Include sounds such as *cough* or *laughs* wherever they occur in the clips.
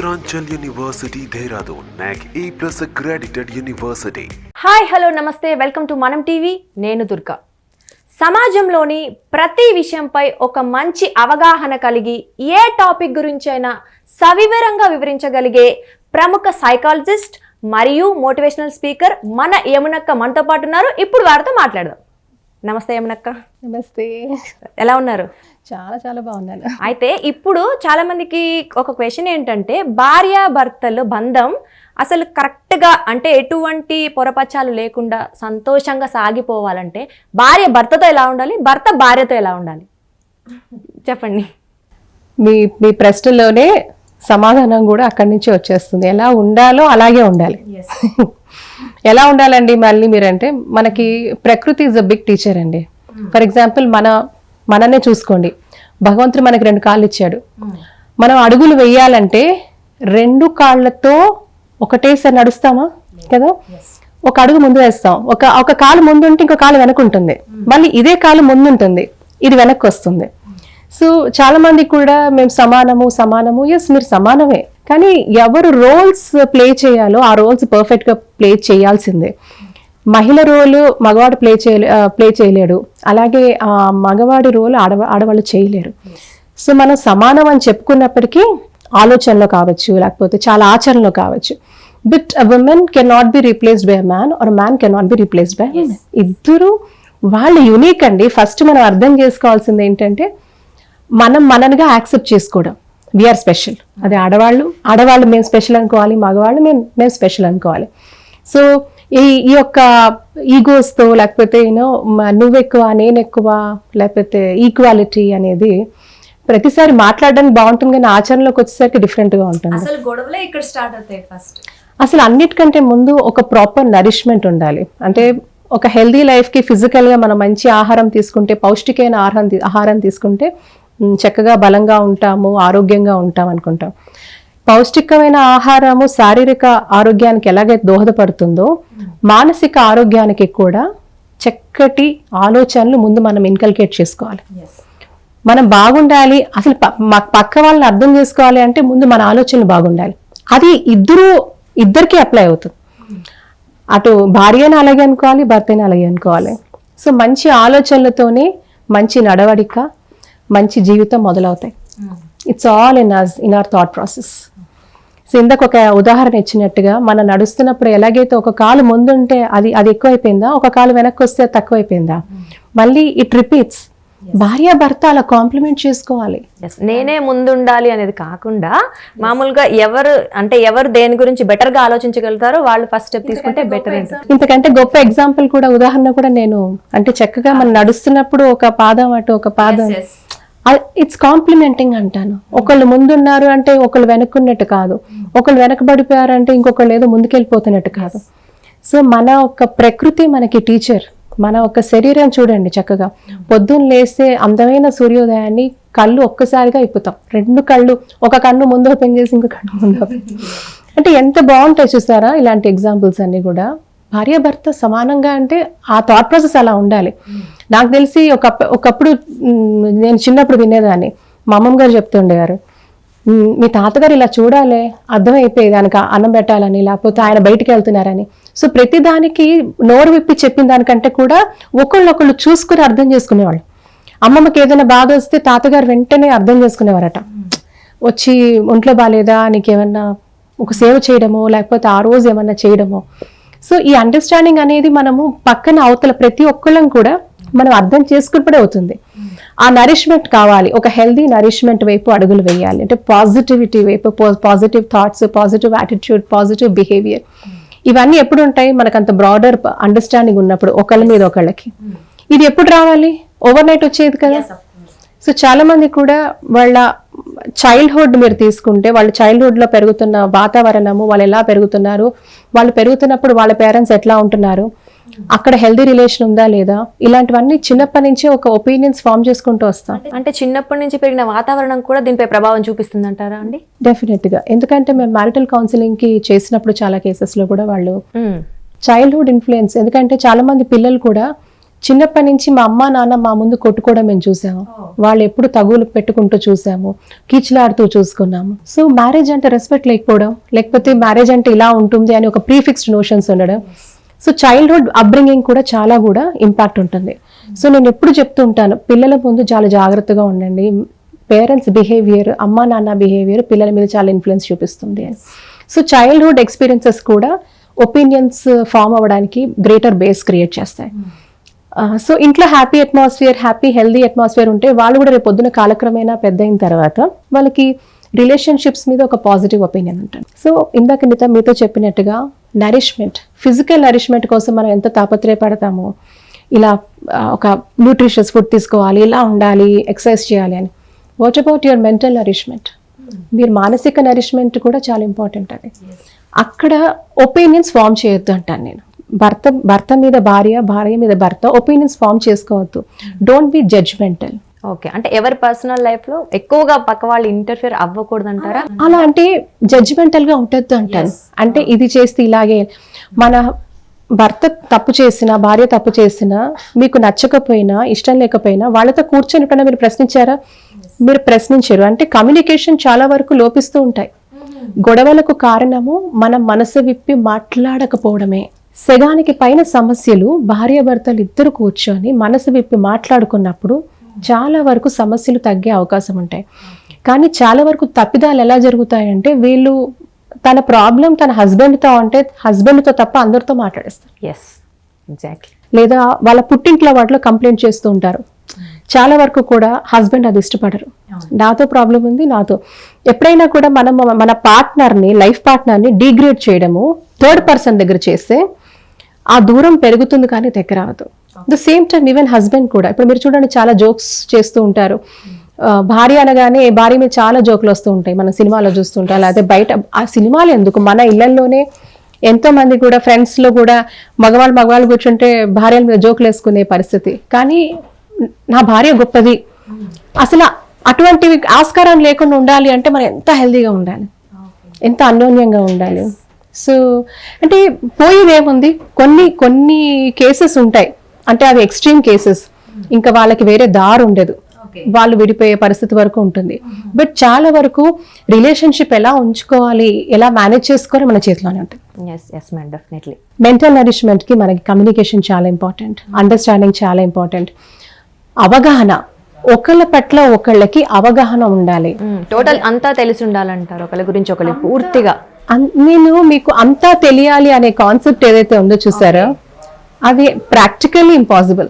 Uttaranchal university Dehradun NAAC A plus accredited university hi hello నమస్తే welcome to మనం TV నేను దుర్గా సమాజంలోని ప్రతి విషయంపై ఒక మంచి అవగాహన కలిగి ఏ టాపిక్ గురించైనా సవివరంగా వివరించగలిగే ప్రముఖ సైకాలజిస్ట్ మరియు మోటివేషనల్ స్పీకర్ మన యమునక్క మనతో పాటు ఉన్నారు. ఇప్పుడు వారితో మాట్లాడదాం. నమస్తే యమునక్క నమస్తే. ఎలా ఉన్నారు? చాలా చాలా బాగున్నాను. అయితే ఇప్పుడు చాలా మందికి ఒక క్వశ్చన్ ఏంటంటే భార్య భర్తలు బంధం అసలు కరెక్ట్గా అంటే ఎటువంటి పొరపచ్చాలు లేకుండా సంతోషంగా సాగిపోవాలంటే భార్య భర్తతో ఎలా ఉండాలి? భర్త భార్యతో ఎలా ఉండాలి? చెప్పండి. మీ మీ ప్రశ్నలోనే సమాధానం కూడా అక్కడి నుంచి వచ్చేస్తుంది. ఎలా ఉండాలో అలాగే ఉండాలి. *laughs* ఎలా ఉండాలండి మళ్ళీ మీరంటే మనకి ప్రకృతి ఇస్ అ బిగ్ టీచర్ అండి. ఫర్ ఎగ్జాంపుల్ మన మననే చూసుకోండి. భగవంతుడు మనకి రెండు కాళ్ళు ఇచ్చాడు. మనం అడుగులు వేయాలంటే రెండు కాళ్ళతో ఒకటేసారి నడుస్తామా? కదా? ఒక అడుగు ముందు వేస్తాం. ఒక ఒక కాలు ముందు ఉంటే ఇంకో కాలు వెనక ఉంటుంది. మళ్ళీ ఇదే కాలు ముందు ఉంటుంది. ఇది వెనక్కి వస్తుంది. సో చాలా మంది కూడా మేము సమానము సమానము. ఎస్ మీరు సమానమే. కానీ ఎవరు రోల్స్ ప్లే చేయాలో ఆ రోల్స్ పర్ఫెక్ట్గా ప్లే చేయాల్సిందే. మహిళ రోల్ మగవాడు ప్లే చేయలే ప్లే చేయలేడు. అలాగే ఆ మగవాడి రోల్ ఆడవ ఆడవాళ్ళు చేయలేరు. సో మనం సమానం అని చెప్పుకున్నప్పటికీ ఆలోచనలో కావచ్చు లేకపోతే చాలా ఆచరణలో కావచ్చు. But women can not be replaced by a man or man can not be replaced by ఇద్దరు వాళ్ళు యునిక్ అండి. ఫస్ట్ మనం అర్థం చేసుకోవాల్సింది ఏంటంటే మనం మననిగా యాక్సెప్ట్ చేసుకోవడం. వీఆర్ స్పెషల్ అది ఆడవాళ్ళు ఆడవాళ్ళు మేము స్పెషల్ అనుకోవాలి మగవాళ్ళు మేము మేము స్పెషల్ అనుకోవాలి. సో ఈ ఈ యొక్క ఈగోస్తో లేకపోతే యూనో నువ్వు ఎక్కువ నేను ఎక్కువ లేకపోతే ఈక్వాలిటీ అనేది ప్రతిసారి మాట్లాడడానికి బాగుంటుంది కానీ ఆచరణలోకి వచ్చేసరికి డిఫరెంట్గా ఉంటుంది. అసలు గొడవలే ఇక్కడ స్టార్ట్ అవుతాయి ఫస్ట్ అసలు అన్నిటికంటే ముందు ఒక ప్రాపర్ నరిష్మెంట్ ఉండాలి. అంటే ఒక హెల్దీ లైఫ్కి ఫిజికల్గా మనం మంచి ఆహారం తీసుకుంటే పౌష్టికమైన ఆహారం ఆహారం తీసుకుంటే చక్కగా బలంగా ఉంటాము ఆరోగ్యంగా ఉంటాం అనుకుంటాం. పౌష్టికమైన ఆహారము శారీరక ఆరోగ్యానికి ఎలాగైతే దోహదపడుతుందో మానసిక ఆరోగ్యానికి కూడా చక్కటి ఆలోచనలు ముందు మనం ఇన్కల్కేట్ చేసుకోవాలి. మనం బాగుండాలి అసలు పక్క వాళ్ళని అర్థం చేసుకోవాలి అంటే ముందు మన ఆలోచనలు బాగుండాలి. అది ఇద్దరు ఇద్దరికి అప్లై అవుతుంది. అటు భార్యని అలాగే అనుకోవాలి భర్తని అలాగే అనుకోవాలి. సో మంచి ఆలోచనలతోనే మంచి నడవడిక మంచి జీవితం మొదలవుతాయి. It's all in us in our thought process so ఇందాక ఒక ఉదాహరణ ఇచ్చినట్టుగా మనం నడుస్తున్నప్పుడు ఎలాగైతే ఒక కాలు ముందుంటే అది అది ఎక్కువైపోయిందా? ఒక కాలు వెనక్కి వస్తే తక్కువైపోయిందా? మళ్ళీ ఇట్ రిపీట్స్ భార్య భర్త అలా కాంప్లిమెంట్ చేసుకోవాలి. నేనే ముందుండాలి అనేది కాకుండా మామూలుగా ఎవరు అంటే ఎవరు దేని గురించి బెటర్గా ఆలోచించగలుగుతారో వాళ్ళు ఫస్ట్ స్టెప్ తీసుకుంటే బెటర్ ఇంతకంటే గొప్ప ఎగ్జాంపుల్ కూడా ఉదాహరణ కూడా నేను అంటే చక్కగా మనం నడుస్తున్నప్పుడు ఒక పాదం అటు ఒక పాదం ఇట్స్ కాంప్లిమెంటింగ్ అంటాను. ఒకళ్ళు ముందున్నారు అంటే ఒకళ్ళు వెనక్కున్నట్టు కాదు. ఒకళ్ళు వెనకబడిపోయారు అంటే ఇంకొకళ్ళు ఏదో ముందుకెళ్ళిపోతున్నట్టు కాదు. సో మన ఒక ప్రకృతి మనకి టీచర్ మన ఒక శరీరం చూడండి చక్కగా. పొద్దున్న లేస్తే అందమైన సూర్యోదయాన్ని కళ్ళు ఒక్కసారిగా ఇప్పుతాం. రెండు కళ్ళు ఒక కన్ను ముందు ఓపెన్ చేసి ఇంకో కన్ను ముందు ఓపెన్ అంటే ఎంత బాగుంటాయి చూసారా ఇలాంటి ఎగ్జాంపుల్స్ అన్ని కూడా? భార్య భర్త సమానంగా అంటే ఆ థాట్ ప్రాసెస్ అలా ఉండాలి. నాకు తెలిసి ఒక ఒకప్పుడు నేను చిన్నప్పుడు వినేదాన్ని. మా అమ్మమ్మ గారు చెప్తుండేవారు మీ తాతగారు ఇలా చూడాలి అర్థమైపోయేది ఆయనకు అన్నం పెట్టాలని లేకపోతే ఆయన బయటికి వెళ్తున్నారని. సో ప్రతి దానికి నోరు విప్పి చెప్పిన దానికంటే కూడా ఒకళ్ళొకళ్ళు చూసుకుని అర్థం చేసుకునేవాళ్ళు. అమ్మమ్మకి ఏదైనా బాధ వస్తే తాతగారు వెంటనే అర్థం చేసుకునేవారట. వచ్చి ఒంట్లో బాగాలేదా నీకేమన్నా ఒక సేవ చేయడమో లేకపోతే ఆ రోజు ఏమన్నా చేయడమో? సో ఈ అండర్స్టాండింగ్ అనేది మనము పక్కన అవతల ప్రతి ఒక్కళ్ళం కూడా మనం అర్థం చేసుకున్నప్పుడే అవుతుంది. ఆ నరిష్మెంట్ కావాలి. ఒక హెల్దీ నరిష్మెంట్ వైపు అడుగులు వేయాలి. అంటే పాజిటివిటీ వైపు positive thoughts positive attitude positive behaviour ఇవన్నీ ఎప్పుడు ఉంటాయి మనకు అంత బ్రాడర్ అండర్స్టాండింగ్ ఉన్నప్పుడు ఒకళ్ళ మీద ఒకళ్ళకి. ఇది ఎప్పుడు రావాలి? ఓవర్ నైట్ వచ్చేది కదా? సో చాలా మంది కూడా వాళ్ళ చైల్డ్హుడ్ మీరు తీసుకుంటే వాళ్ళు childhood లో పెరుగుతున్న వాతావరణము వాళ్ళు ఎలా పెరుగుతున్నారు? వాళ్ళు పెరుగుతున్నప్పుడు వాళ్ళ పేరెంట్స్ ఎట్లా ఉంటున్నారు? అక్కడ హెల్దీ రిలేషన్ ఉందా లేదా? ఇలాంటివన్నీ చిన్నప్పటి నుంచే ఒక ఒపీనియన్స్ ఫామ్ చేసుకుంటూ వస్తాం. అంటే చిన్నప్పటి నుంచి పెరిగిన వాతావరణం కూడా దీనిపై ప్రభావం చూపిస్తుంది అంటారా అండి? డెఫినెట్గా. ఎందుకంటే మేము మ్యారిటల్ కౌన్సిలింగ్కి చేసినప్పుడు చాలా కేసెస్లో కూడా వాళ్ళు. చైల్డ్హుడ్ ఇన్ఫ్లుయెన్స్ ఎందుకంటే చాలా మంది పిల్లలు కూడా చిన్నప్పటి నుంచి మా అమ్మ నాన్న మా ముందు కొట్టుకోవడం మేము చూసాము. వాళ్ళు ఎప్పుడు తగులు పెట్టుకుంటూ చూసాము. కీచులాడుతూ చూసుకున్నాము. సో మ్యారేజ్ అంటే రెస్పెక్ట్ లేకపోవడం లేకపోతే మ్యారేజ్ అంటే ఇలా ఉంటుంది అని ఒక ప్రీఫిక్స్డ్ నోషన్స్ ఉండడం. సో చైల్డ్హుడ్ అప్బ్రింగింగ్ కూడా చాలా కూడా ఇంపాక్ట్ ఉంటుంది. సో నేను ఎప్పుడు చెప్తూ ఉంటాను పిల్లల ముందు చాలా జాగ్రత్తగా ఉండండి. పేరెంట్స్ బిహేవియర్ అమ్మా నాన్న బిహేవియర్ పిల్లల మీద చాలా ఇన్ఫ్లుయెన్స్ చూపిస్తుంది. అని సో చైల్డ్హుడ్ ఎక్స్పీరియన్సెస్ కూడా ఒపీనియన్స్ ఫామ్ అవ్వడానికి గ్రేటర్ బేస్ క్రియేట్ చేస్తాయి. సో ఇంట్లో happy atmosphere happy healthy atmosphere ఉంటే వాళ్ళు కూడా రేపు పొద్దున కాలక్రమేణా పెద్ద అయిన తర్వాత వాళ్ళకి రిలేషన్షిప్స్ మీద ఒక పాజిటివ్ ఒపీనియన్ ఉంటుంది. సో ఇందాక నిత మీతో చెప్పినట్టుగా నరిష్మెంట్ ఫిజికల్ నరిష్మెంట్ కోసం మనం ఎంత తాపత్రయపడతామో ఇలా ఒక న్యూట్రిషియస్ ఫుడ్ తీసుకోవాలి ఇలా ఉండాలి ఎక్సర్సైజ్ చేయాలి అని. What about your mental nourishment? మీరు మానసిక నరిష్మెంట్ కూడా చాలా ఇంపార్టెంట్ అది. అక్కడ ఒపీనియన్స్ ఫామ్ చేయొద్దు అంటాను నేను. భర్త భర్త మీద భార్య భార్య మీద భర్త ఒపీనియన్స్ ఫామ్ చేసుకోవద్దు. Don't be judgmental okay. అంటే ఎవరి పర్సనల్ లైఫ్లో ఎక్కువగా పక్క వాళ్ళు ఇంటర్ఫియర్ అవ్వకూడదు అంటారా అలా అంటే జడ్జిమెంటల్గా ఉండొద్దు అంటాను అంటే ఇది చేస్తే ఇలాగే. మన భర్త తప్పు చేసినా భార్య తప్పు చేసినా మీకు నచ్చకపోయినా ఇష్టం లేకపోయినా వాళ్ళతో కూర్చొని ఎప్పుడైనా మీరు ప్రశ్నించారా? మీరు ప్రశ్నించారు. అంటే కమ్యూనికేషన్ చాలా వరకు లోపిస్తూ ఉంటాయి. గొడవలకు కారణము మనం మనసు విప్పి మాట్లాడకపోవడమే. సగానికి పైన సమస్యలు భార్యాభర్తలు ఇద్దరు కూర్చొని మనసు విప్పి మాట్లాడుకున్నప్పుడు చాలా వరకు సమస్యలు తగ్గే అవకాశం ఉంటాయి. కానీ చాలా వరకు తప్పిదాలు ఎలా జరుగుతాయంటే వీళ్ళు తన ప్రాబ్లం తన హస్బెండ్తో అంటే హస్బెండ్తో తప్ప అందరితో మాట్లాడేస్తారు. ఎస్ ఎగ్జాక్ట్లీ లేదా వాళ్ళ పుట్టింట్లో వాటిలో కంప్లైంట్ చేస్తూ ఉంటారు. చాలా వరకు కూడా హస్బెండ్ అది ఇష్టపడరు. నాతో ప్రాబ్లం ఉంది నాతో. ఎప్పుడైనా కూడా మనం మన పార్ట్నర్ని లైఫ్ పార్ట్నర్ని డిగ్రేడ్ చేయడము థర్డ్ పర్సన్ దగ్గర చేస్తే ఆ దూరం పెరుగుతుంది కానీ దగ్గర అవదు the same time even husband కూడా ఇప్పుడు మీరు చూడండి చాలా జోక్స్ చేస్తూ ఉంటారు. భార్య అనగానే భార్య మీద చాలా జోకులు వస్తూ ఉంటాయి మన సినిమాలో చూస్తుంటాం లేకపోతే బయట ఆ సినిమాలు ఎందుకు? మన ఇళ్ళలోనే ఎంతో మంది కూడా ఫ్రెండ్స్లో కూడా మగవాళ్ళు మగవాళ్ళు కూర్చుంటే భార్యల మీద జోకులు వేసుకునే పరిస్థితి. కానీ నా భార్య గొప్పది. అసలు అటువంటివి ఆస్కారం లేకుండా ఉండాలి అంటే మనం ఎంత హెల్దీగా ఉండాలి? ఎంత అన్యోన్యంగా ఉండాలి? సో అంటే పోయేదేముంది? కొన్ని కొన్ని కేసెస్ ఉంటాయి. అంటే అవి ఎక్స్ట్రీమ్ కేసెస్ ఇంకా వాళ్ళకి వేరే దారి ఉండదు. వాళ్ళు విడిపోయే పరిస్థితి వరకు ఉంటుంది. బట్ చాలా వరకు రిలేషన్షిప్ ఎలా ఉంచుకోవాలి ఎలా మేనేజ్ చేసుకోవాలి మన చేతిలోనే ఉంటుంది. మెంటల్ నరిష్మెంట్కి మనకి కమ్యూనికేషన్ చాలా ఇంపార్టెంట్ అండర్స్టాండింగ్ చాలా ఇంపార్టెంట్ అవగాహన. ఒకళ్ళ పట్ల ఒకళ్ళకి అవగాహన ఉండాలి. టోటల్ అంతా తెలిసి ఉండాలంటారు ఒకరి గురించి ఒకరి పూర్తిగా. నేను మీకు అంతా తెలియాలి అనే కాన్సెప్ట్ ఏదైతే ఉందో చూసారో? అది ప్రాక్టికల్లీ ఇంపాసిబుల్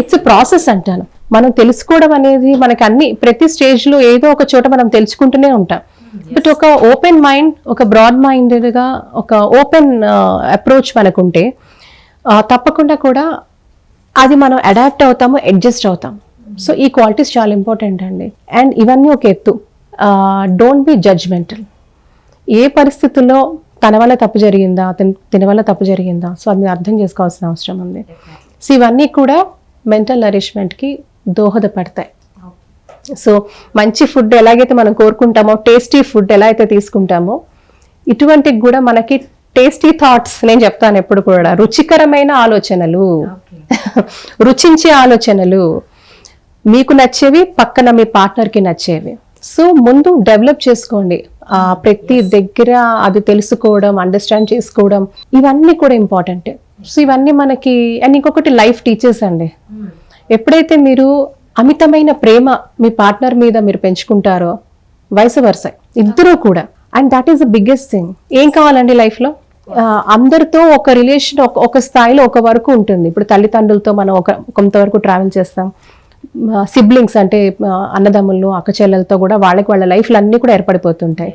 ఇట్స్ ప్రాసెస్ అంటాను. మనం తెలుసుకోవడం అనేది మనకి అన్ని ప్రతి స్టేజ్లో ఏదో ఒక చోట మనం తెలుసుకుంటూనే ఉంటాం. బట్ ఒక ఓపెన్ మైండ్ ఒక బ్రాడ్ మైండెడ్గా ఒక ఓపెన్ అప్రోచ్ uh, మనకుంటే ఉంటే తప్పకుండా కూడా అది మనం అడాప్ట్ అవుతాము అడ్జస్ట్ అవుతాం సో ఈ క్వాలిటీస్ చాలా ఇంపార్టెంట్ అండి. అండ్ ఇవన్నీ ఒక ఎత్తు. డోంట్ బి జడ్జ్మెంటల్ ఏ పరిస్థితుల్లో తన వల్ల తప్పు జరిగిందా? తిన- వల్ల తప్పు జరిగిందా? సో అది అర్థం చేసుకోవాల్సిన అవసరం ఉంది. సో ఇవన్నీ కూడా మెంటల్ నరిష్మెంట్కి దోహదపడతాయి. సో మంచి ఫుడ్ ఎలాగైతే మనం కోరుకుంటామో టేస్టీ ఫుడ్ ఎలా అయితే తీసుకుంటామో ఇటువంటి కూడా మనకి టేస్టీ థాట్స్ నేను చెప్తాను ఎప్పుడు కూడా. రుచికరమైన ఆలోచనలు. *laughs* రుచించే ఆలోచనలు. మీకు నచ్చేవి పక్కన మీ పార్ట్నర్కి నచ్చేవి. సో ముందు డెవలప్ చేసుకోండి. ప్రతి దగ్గర అది తెలుసుకోవడం అండర్స్టాండ్ చేసుకోవడం ఇవన్నీ కూడా ఇంపార్టెంట్ సో ఇవన్నీ మనకి అండ్ ఇంకొకటి లైఫ్ టీచర్స్ అండి. ఎప్పుడైతే మీరు అమితమైన ప్రేమ మీ పార్ట్నర్ మీద మీరు పెంచుకుంటారో వయసు వరుస ఇద్దరూ కూడా. And that is the biggest thing ఏం కావాలండి లైఫ్లో అందరితో ఒక రిలేషన్ ఒక ఒక స్థాయిలో ఒక వరకు ఉంటుంది. ఇప్పుడు తల్లిదండ్రులతో మనం ఒక కొంతవరకు ట్రావెల్ చేస్తాం. సిబ్లింగ్స్ అంటే అన్నదమ్ములు అక్క చెల్లెలతో కూడా వాళ్ళకి వాళ్ళ లైఫ్లు అన్నీ కూడా ఏర్పడిపోతుంటాయి.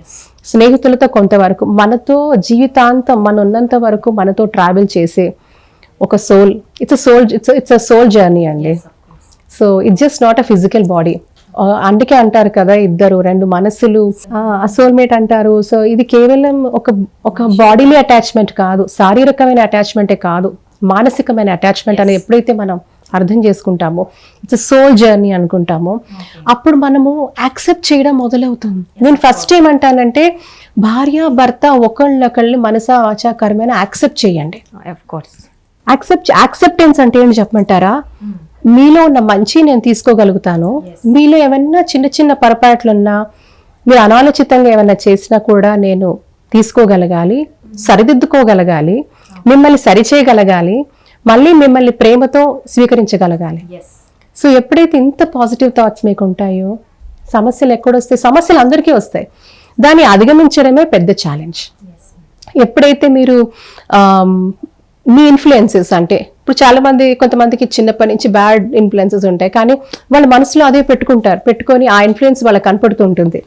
స్నేహితులతో కొంతవరకు మనతో జీవితాంతం మన ఉన్నంత వరకు మనతో ట్రావెల్ చేసే ఒక soul it's soul it's it's a soul journey అండి. So it's just not a physical body అందుకే అంటారు కదా ఇద్దరు రెండు మనసులు. సోల్మేట్ అంటారు. సో ఇది కేవలం ఒక ఒక బాడీలీ అటాచ్మెంట్ కాదు శారీరకమైన అటాచ్మెంటే కాదు మానసికమైన అటాచ్మెంట్ అనేది ఎప్పుడైతే మనం అర్థం చేసుకుంటామో. ఇట్స్ సోల్ జర్నీ అనుకుంటామో. అప్పుడు మనము యాక్సెప్ట్ చేయడం మొదలవుతుంది. నేను ఫస్ట్ ఏమంటానంటే భార్య భర్త ఒకళ్ళొకళ్ళు మనసా వాచా కర్మైన యాక్సెప్ట్ చేయండి కోర్స్ యాక్సెప్ట్ యాక్సెప్టెన్స్ అంటే ఏంటి చెప్పమంటారా? మీలో ఉన్న మంచి నేను తీసుకోగలుగుతాను. మీలో ఏమన్నా చిన్న చిన్న పొరపాట్లున్నా మీరు అనాలోచితంగా ఏమైనా చేసినా కూడా నేను తీసుకోగలగాలి సరిదిద్దుకోగలగాలి మిమ్మల్ని సరిచేయగలగాలి మళ్ళీ మిమ్మల్ని ప్రేమతో స్వీకరించగలగాలి. సో ఎప్పుడైతే ఇంత పాజిటివ్ థాట్స్ మీకు ఉంటాయో సమస్యలు ఎక్కడొస్తాయి సమస్యలు అందరికీ వస్తాయి. దాన్ని అధిగమించడమే పెద్ద ఛాలెంజ్ ఎప్పుడైతే మీరు మీ ఇన్ఫ్లుయెన్సెస్ అంటే ఇప్పుడు చాలా మంది కొంతమందికి చిన్నప్పటి నుంచి బ్యాడ్ ఇన్ఫ్లుయెన్సెస్ ఉంటాయి. కానీ వాళ్ళ మనసులో అదే పెట్టుకుంటారు. పెట్టుకొని ఆ ఇన్ఫ్లుయెన్స్ వాళ్ళకి కనపడుతూ ఉంటుంది.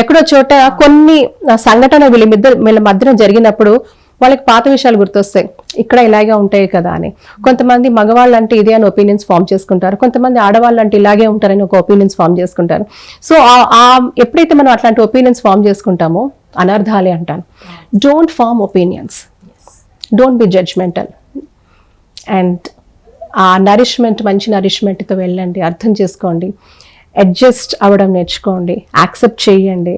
ఎక్కడో చోట కొన్ని సంఘటన వీళ్ళ మిద్ద వీళ్ళ మధ్యన జరిగినప్పుడు వాళ్ళకి పాత విషయాలు గుర్తొస్తాయి. ఇక్కడ ఇలాగే ఉంటాయి కదా అని. కొంతమంది మగవాళ్ళు అంటే ఇదే అని ఒపీనియన్స్ ఫామ్ చేసుకుంటారు. కొంతమంది ఆడవాళ్ళు అంటే ఇలాగే ఉంటారని ఒక ఒపీనియన్స్ ఫామ్ చేసుకుంటారు. సో ఆ ఎప్పుడైతే మనం అట్లాంటి ఒపీనియన్స్ ఫామ్ చేసుకుంటామో అనర్థాలే అంటాను. Don't form opinions don't be judgmental and ఆ నరిష్మెంట్ మంచి నరిష్మెంట్తో వెళ్ళండి. అర్థం చేసుకోండి. అడ్జస్ట్ అవ్వడం నేర్చుకోండి. యాక్సెప్ట్ చేయండి.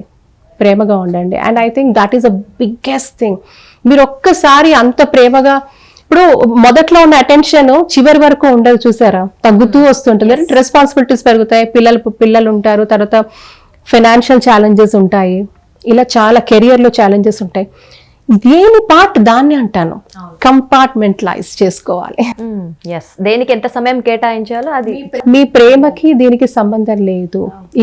ప్రేమగా ఉండండి. And I think that is a biggest thing మీరు ఒక్కసారి అంత ప్రేమగా ఇప్పుడు మొదట్లో ఉన్న అటెన్షన్ చివరి వరకు ఉండదు చూసారా? తగ్గుతూ వస్తుంటుంది. రెస్పాన్సిబిలిటీస్ పెరుగుతాయి. పిల్లలు పిల్లలు ఉంటారు. తర్వాత ఫైనాన్షియల్ ఛాలెంజెస్ ఉంటాయి. ఇలా చాలా కెరియర్లో ఛాలెంజెస్ ఉంటాయి. దేని పార్ట్ దాన్ని అంటాను? కంపార్ట్మెంటలైజ్ చేసుకోవాలి. ఎస్ దేనికి ఎంత సమయం కేటాయించాలో అది. మీ ప్రేమకి దీనికి సంబంధం లేదు.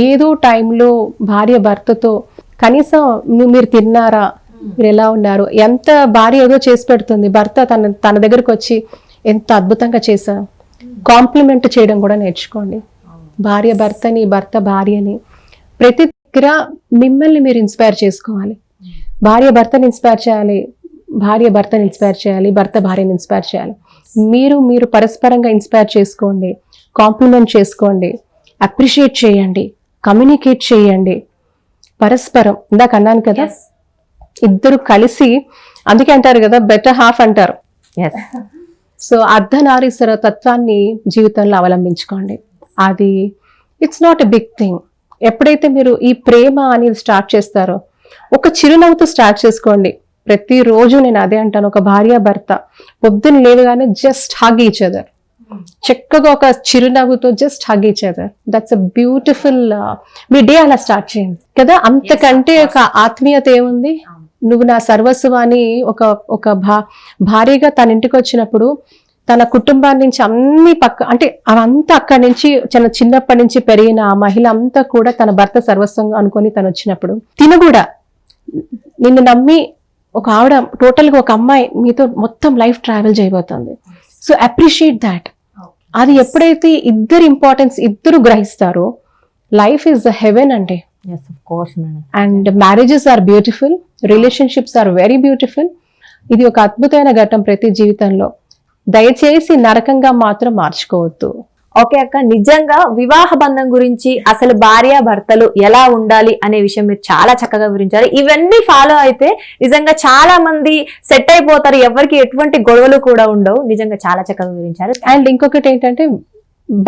ఏదో టైంలో భార్య భర్తతో కనీసం మీరు తిన్నారా? మీరు ఎలా ఉన్నారు? ఎంత భార్య ఏదో చేసి పెడుతుంది. భర్త తన తన దగ్గరకు వచ్చి ఎంత అద్భుతంగా చేశా. కాంప్లిమెంట్ చేయడం కూడా నేర్చుకోండి. భార్య భర్తని భర్త భార్యని. ప్రతి దగ్గర మిమ్మల్ని మీరు ఇన్స్పైర్ చేసుకోవాలి. భార్య భర్తని ఇన్స్పైర్ చేయాలి. భార్య భర్తని ఇన్స్పైర్ చేయాలి. భర్త భార్యని ఇన్స్పైర్ చేయాలి. మీరు మీరు పరస్పరంగా ఇన్స్పైర్ చేసుకోండి. కాంప్లిమెంట్ చేసుకోండి. అప్రిషియేట్ చేయండి. కమ్యూనికేట్ చేయండి. పరస్పరం ఇందాక అన్నాను కదా? ఇద్దరు కలిసి అందుకే అంటారు కదా బెటర్ హాఫ్ అంటారు. సో అర్ధనారీశ్వర తత్వాన్ని జీవితంలో అవలంబించుకోండి. అది it's not a big thing ఎప్పుడైతే మీరు ఈ ప్రేమ అనేది స్టార్ట్ చేస్తారో ఒక చిరునవ్వుతో స్టార్ట్ చేసుకోండి. ప్రతిరోజు నేను అదే అంటాను ఒక భార్య భర్త పొద్దున్న లేవగానే జస్ట్ హగ్ ఈచ్ అదర్ చక్కగా ఒక చిరునవ్వుతో just hug each other that's a beautiful me day అలా స్టార్ట్ చేయండి. కదా? అంతకంటే ఒక ఆత్మీయత ఏముంది? నువ్వు నా సర్వస్వాన్ని ఒక ఒక భా భార్యగా తన ఇంటికి వచ్చినప్పుడు తన కుటుంబాన్ని నుంచి అన్ని పక్క అంటే అవంతా అక్కడి నుంచి చిన్న చిన్నప్పటి నుంచి పెరిగిన ఆ మహిళ అంతా కూడా తన భర్త సర్వస్వంగా అనుకొని తను వచ్చినప్పుడు తిను కూడా. నిన్ను నమ్మి ఒక ఆవిడ టోటల్గా ఒక అమ్మాయి మీతో మొత్తం లైఫ్ ట్రావెల్ చేయబోతుంది. సో అప్రిషియేట్ దాట్ అది ఎప్పుడైతే ఇద్దరు ఇంపార్టెన్స్ ఇద్దరు గ్రహిస్తారో లైఫ్ ఇస్ ద హెవెన్ అంటే and marriages are beautiful relationships are very beautiful ఇది ఒక అద్భుతమైన ఘట్టం ప్రతి జీవితంలో. దయచేసి నరకంగా మాత్రం మార్చుకోవద్దు. ఓకే అక్క నిజంగా వివాహ బంధం గురించి అసలు భార్య భర్తలు ఎలా ఉండాలి అనే విషయం మీరు చాలా చక్కగా వివరించారు. ఇవన్నీ ఫాలో అయితే నిజంగా చాలా మంది సెట్ అయిపోతారు. ఎవరికి ఎటువంటి గొడవలు కూడా ఉండవు. నిజంగా చాలా చక్కగా వివరించారు. అండ్ ఇంకొకటి ఏంటంటే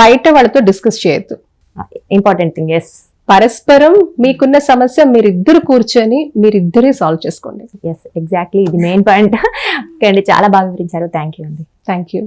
బయట వాళ్ళతో డిస్కస్ చేయొద్దు. ఇంపార్టెంట్ థింగ్ ఎస్ పరస్పరం మీకున్న సమస్య మీరిద్దరు కూర్చొని మీరిద్దరే సాల్వ్ చేసుకోండి. ఎస్ ఎగ్జాక్ట్లీ ఇది మెయిన్ పాయింట్ ఓకే అండి చాలా బాగా వివరించారు. థ్యాంక్ యూ అండి. Thank you